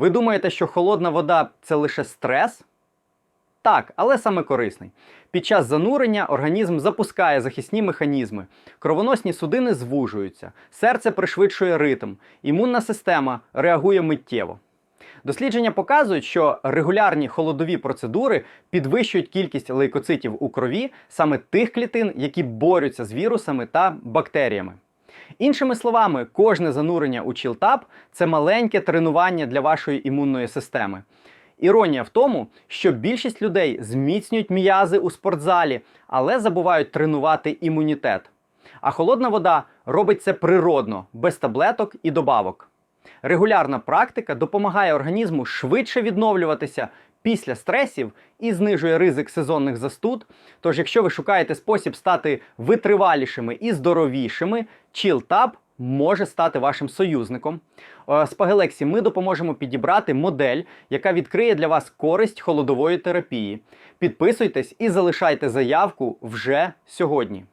Ви думаєте, що холодна вода це лише стрес? Так, але саме корисний. Під час занурення організм запускає захисні механізми, кровоносні судини звужуються, серце пришвидшує ритм, імунна система реагує миттєво. Дослідження показують, що регулярні холодові процедури підвищують кількість лейкоцитів у крові саме тих клітин, які борються з вірусами та бактеріями. Іншими словами, кожне занурення у чілтап це маленьке тренування для вашої імунної системи. Іронія в тому, що більшість людей зміцнюють м'язи у спортзалі, але забувають тренувати імунітет. А холодна вода робить це природно, без таблеток і добавок. Регулярна практика допомагає організму швидше відновлюватися після стресів і знижує ризик сезонних застуд. Тож, якщо ви шукаєте спосіб стати витривалішими і здоровішими, ChillTab може стати вашим союзником. Е, З Пагелексі ми допоможемо підібрати модель, яка відкриє для вас користь холодової терапії. Підписуйтесь і залишайте заявку вже сьогодні.